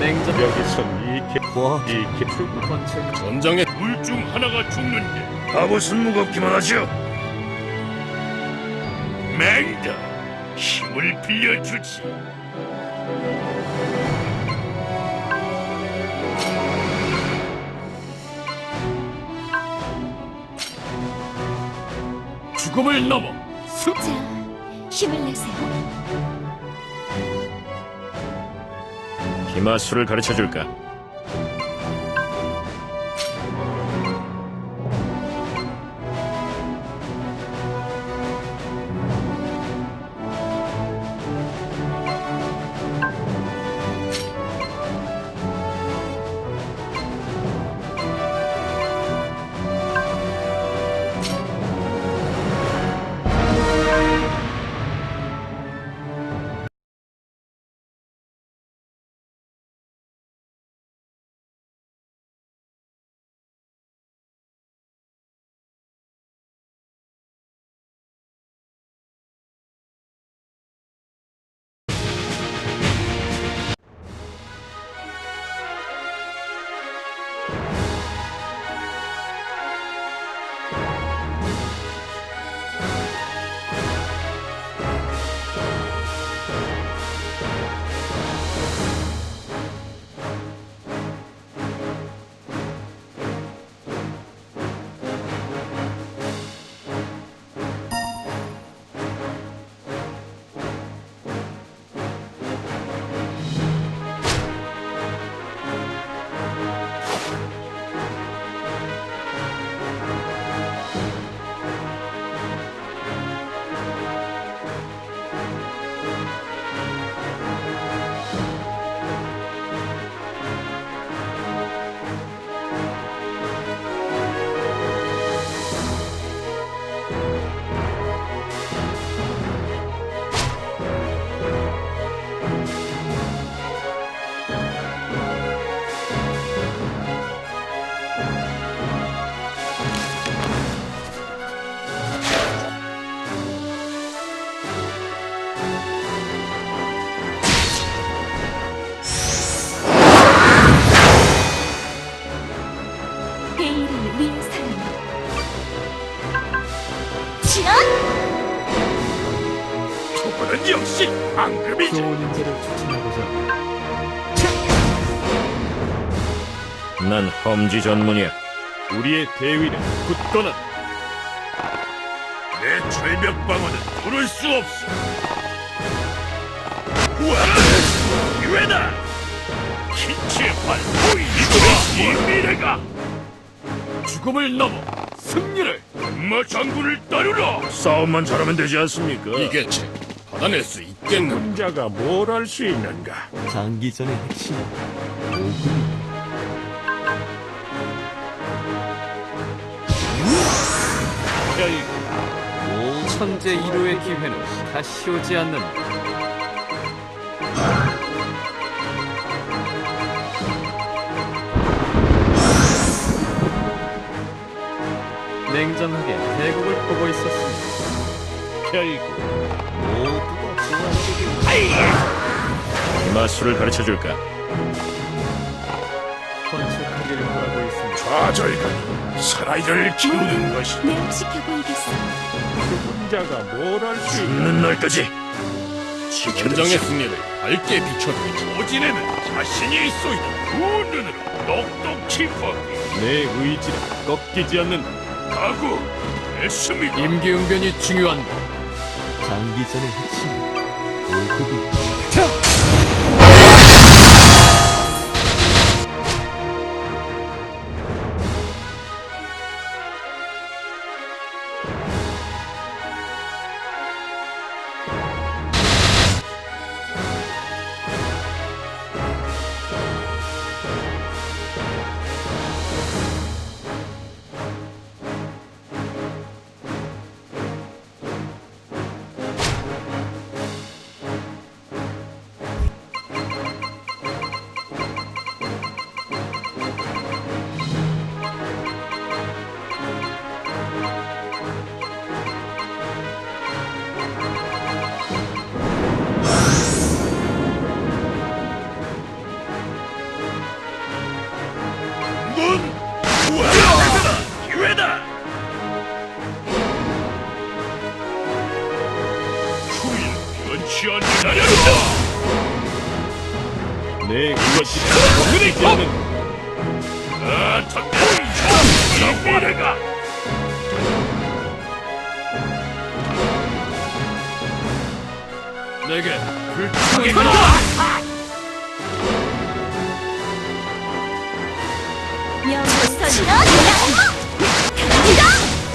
냉정 여기선 이개 뭐? 이개 권총 전장에 둘 중 하나가 죽는데 갑옷은 무겁기만 하죠. 맹다 힘을 빌려주지 죽음을 넘어 습 자, 힘을 내세요. 기마술을 가르쳐 줄까? 난 험지 전문이야 우리의 대위는 굳건한 내 철벽 방어는 부를 수 없어. 우와! 기회다! 빛의 발포 이거라 이 미래가 죽음을 넘어 승리를 악마 장군을 따르라! 싸움만 잘하면 되지 않습니까? 이게 책. 받아낼 수 있겠는 혼자가 뭘 할 수 있는가? 장기전의 핵심 오금 결국 천재 1호의 기회는 다시 오지 않는다. 냉정하게 대국을 보고 있었습니다. 결국 모두가 좋아하게 기마술을 가르쳐 줄까? 건축하기를 바라고. 좌절감이 사나이를 키우는 것이 매혹시켜 보이겠어. 혼자가 뭘할수 있는가 있는 날까지 전장의 승리를 밝게 비춰드리지 오진에는 자신이 있소이다. 두 눈으로 똑똑히 보기 내 의지는 꺾이지 않는 각오 했습니다. 임기응변이 중요한 장기전의 핵심 오금이 취한 기다려라. 내 그것이 눈이 뜨는. 아, 전대. 이빠르가. 내게 불타게 간다. 명선이다.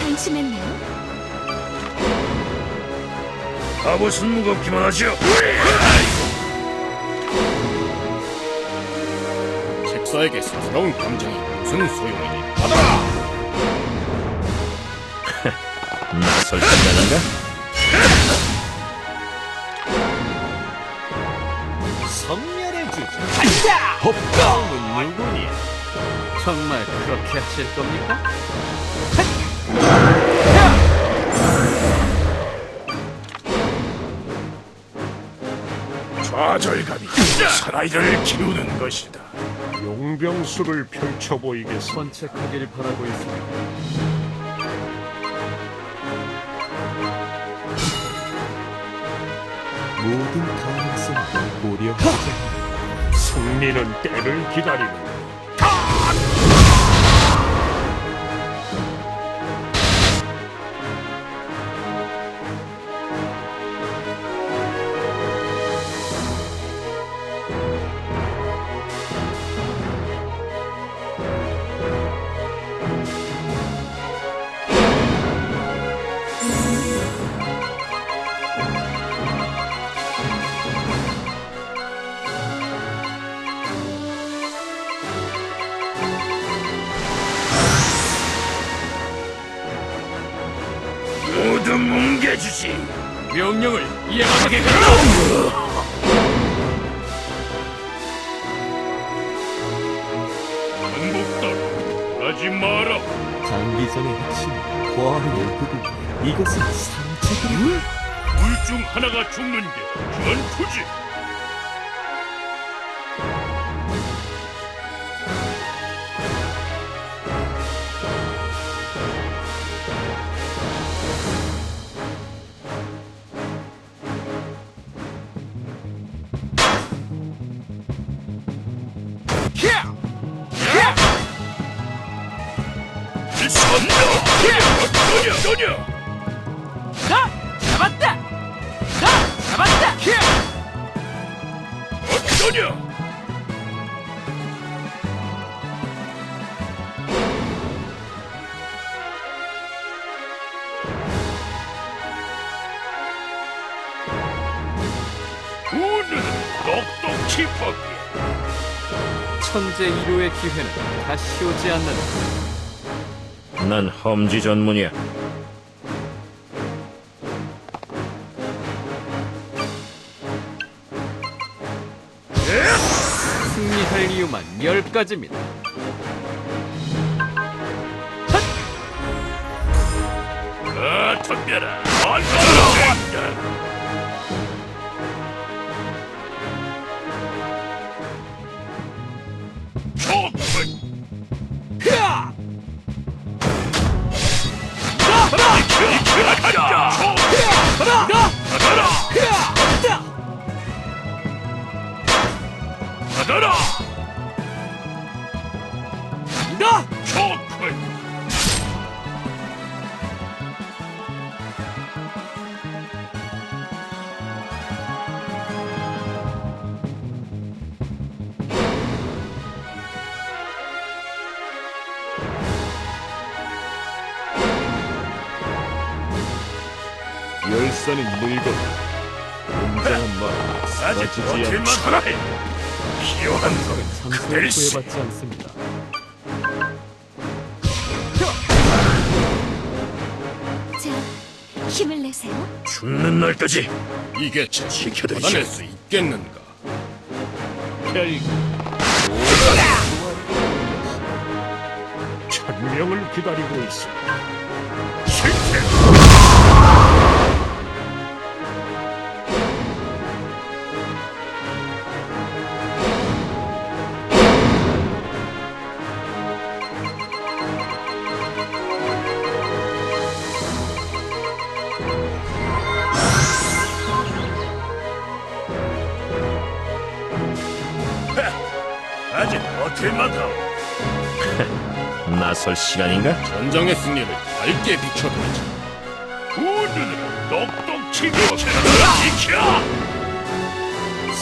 당신했나요? 갑옷은 무겁기만 하죠. 책사에게 스스러운 감정이 무슨 소용이니? 받아라! 나설 생각인가? 주제 간다! 법정은 누구니? 정말 그렇게 하실 겁니까? 좌절감이 사나이를 키우는 것이다. 용병술을 펼쳐 보이겠소. 선책하길 바라고 있습니다. 모든 가능성을 고려하자. 승리는 때를 기다리는 모 뭉개주지. 명령을 이행하게 하라. 반복다. 하지 마라. 장기전의 핵심 보아의 월급이 이것은 상책이라 둘중 하나가 죽는 게 전투지. 똑똑히 보게. 천재 1호의 기회는 다시 오지 않는다. 난 험지 전문이야. 승리할 이유만 10가지입니다. 아, 덤벼라. 얼마나 좋 받 말 아직 버틸만. 하라 해. 건. 구애받지 않습니다. 자, 힘을 내세요. 죽는 날까지 이게 지켜드리지. 수 있겠는가? 천명을 기다리고 있어. 실패! 시간인가? 전장의 승리를 밝게 비춰드리자. 두 눈으로 똑똑히 비춰라 지켜.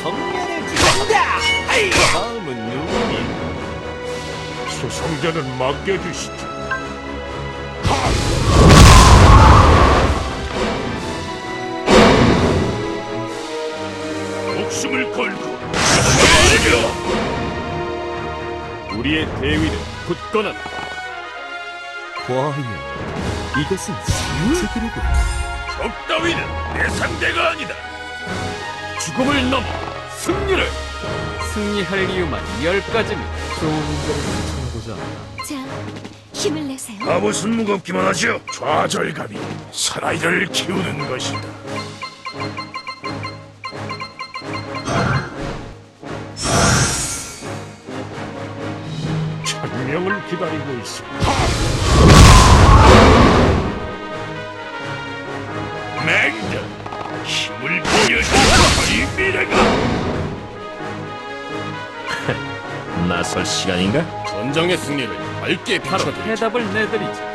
성면을 주간다! 다음은 누구니? 수성자는 맡겨주시죠. 목숨을 걸고. 우리의 대위는 굳건하다. 과연 이것은 상체기로군 적 따위는 내 상대가 아니다. 죽음을 넘어 승리를. 승리할 이유만 열 가지입니다. 자, 힘을 내세요. 갑옷은 무겁기만 하죠. 좌절감이 사나이를 키우는 것이다. 기다리고 있습니다. 맹자 힘을 보여줘 이 미래가 나설 시간인가? 전장의 승리를 밝게 바로 비춰드리자 해답을 내드리죠.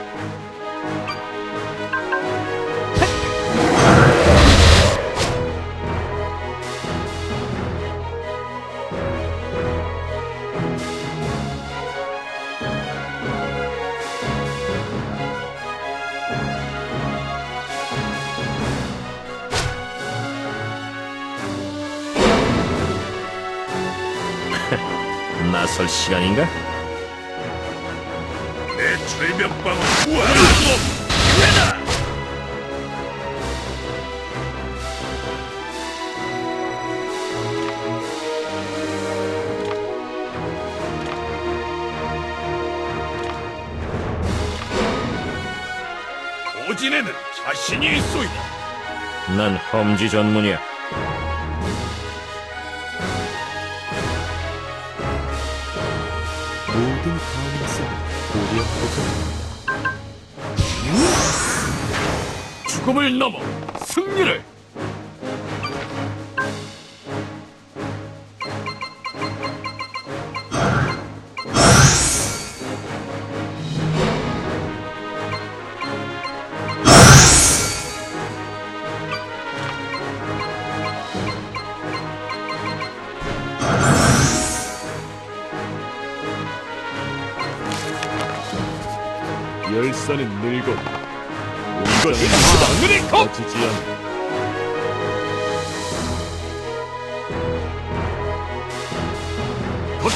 나설 시간인가? 내 구하는 놈 기회다 오진에는 자신이 있소이다 난 험지 전문이야 모든 가능성을 고려하고자 죽음을 넘어 승리를 열사는 늙어 이것은 하늘의 겁 꺼지지 않아. 거기